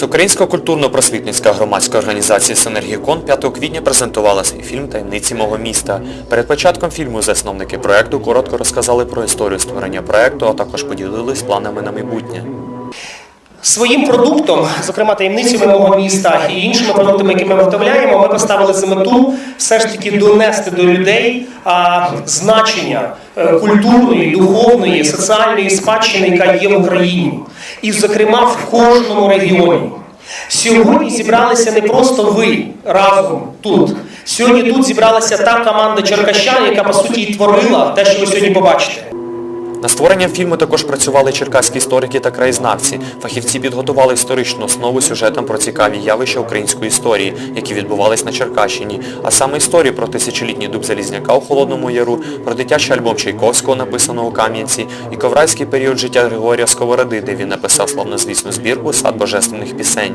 Всеукраїнська культурно-просвітницька громадська організація «Синергікон» 5 квітня презентувала свій фільм «Таємниці мого міста». Перед початком фільму засновники проєкту коротко розказали про історію створення проєкту, а також поділились планами на майбутнє. Своїм продуктом, зокрема таємницями мого міста і іншими продуктами, які ми виготовляємо, ми поставили за мету все ж таки донести до людей а, значення е, культурної, духовної, соціальної спадщини, яка є в Україні, і, зокрема, в кожному регіоні. Сьогодні зібралися не просто ви разом тут. Сьогодні тут зібралася та команда черкащан, яка по суті і творила те, що ви сьогодні побачите. На створення фільму також працювали черкаські історики та краєзнавці. Фахівці підготували історичну основу сюжетам про цікаві явища української історії, які відбувались на Черкащині. А саме історії про тисячолітній дуб Залізняка у Холодному Яру, про дитячий альбом Чайковського, написаного у Кам'янці, і коврайський період життя Григорія Сковороди, де він написав славнозвісну збірку «Сад божественних пісень».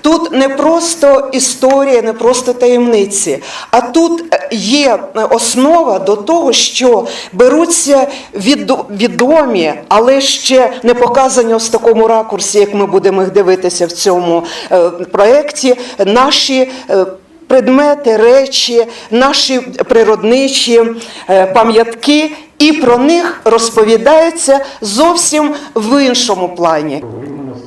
Тут не просто історія, не просто таємниці, а тут е, є основа до того, що беруться відо- відомі, але ще не показані в такому ракурсі, як ми будемо їх дивитися в цьому е, проєкті, наші. е, Предмети, речі, наші природничі е, пам'ятки, і про них розповідається зовсім в іншому плані.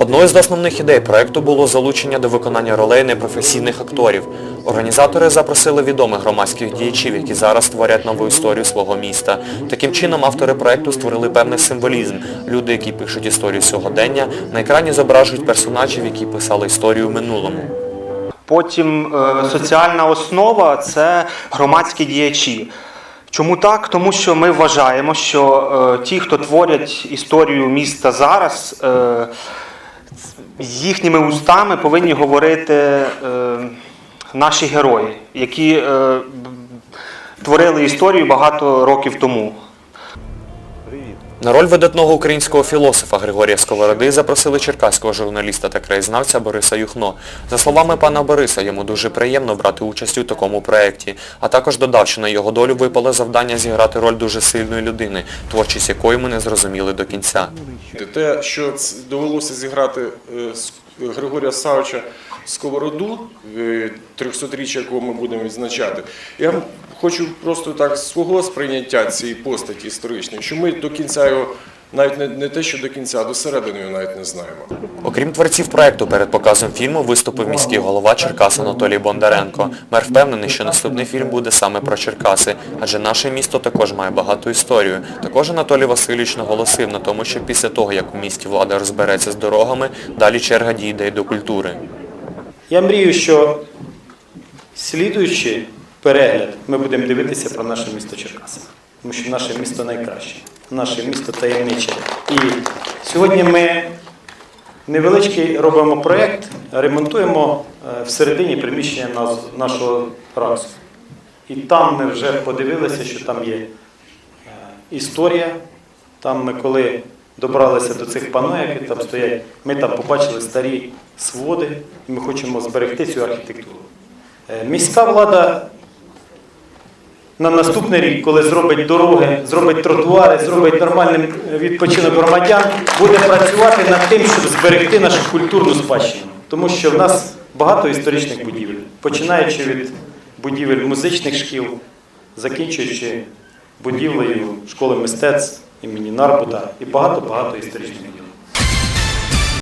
Одною з основних ідей проекту було залучення до виконання ролей непрофесійних акторів. Організатори запросили відомих громадських діячів, які зараз створять нову історію свого міста. Таким чином автори проекту створили певний символізм. Люди, які пишуть історію сьогодення, на екрані зображують персонажів, які писали історію в минулому. Потім е, соціальна основа це громадські діячі. Чому так? Тому що ми вважаємо, що е, ті, хто творять історію міста зараз, е, їхніми устами повинні говорити е, наші герої, які е, творили історію багато років тому. На роль видатного українського філософа Григорія Сковороди запросили черкаського журналіста та краєзнавця Бориса Юхно. За словами пана Бориса, йому дуже приємно брати участь у такому проєкті, а також додав, що на його долю випало завдання зіграти роль дуже сильної людини, творчість якої ми не зрозуміли до кінця. Те, що довелося зіграти е, Григорія Савича Сковороду, е, 300-річчя, якого ми будемо відзначати, я хочу просто так свого сприйняття цієї постаті історичної, що ми до кінця його, навіть не, не те, що до кінця, а до середини навіть не знаємо. Окрім творців проєкту, перед показом фільму виступив міський голова Черкас Анатолій Бондаренко. Мер впевнений, що наступний фільм буде саме про Черкаси, адже наше місто також має багату історію. Також Анатолій Васильович наголосив на тому, що після того, як у місті влада розбереться з дорогами, далі черга дійде до культури. Я мрію, що слідуючий перегляд ми будемо дивитися про наше місто Черкаси. Тому що наше місто найкраще, наше місто таємниче. І сьогодні ми невеличкий робимо проєкт, ремонтуємо е, всередині приміщення нашого РАКСу. І там ми вже подивилися, що там є е, історія. Там ми коли добралися до цих пано, які там стоять, ми там побачили старі своди, і ми хочемо зберегти цю архітектуру. Е, Міська влада на наступний рік, коли зробить дороги, зробить тротуари, зробить нормальний відпочинок громадян, буде працювати над тим, щоб зберегти нашу культурну спадщину. Тому що в нас багато історичних будівель, починаючи від будівель музичних шкіл, закінчуючи будівлею школи мистецтв імені Нарбута і багато-багато історичних.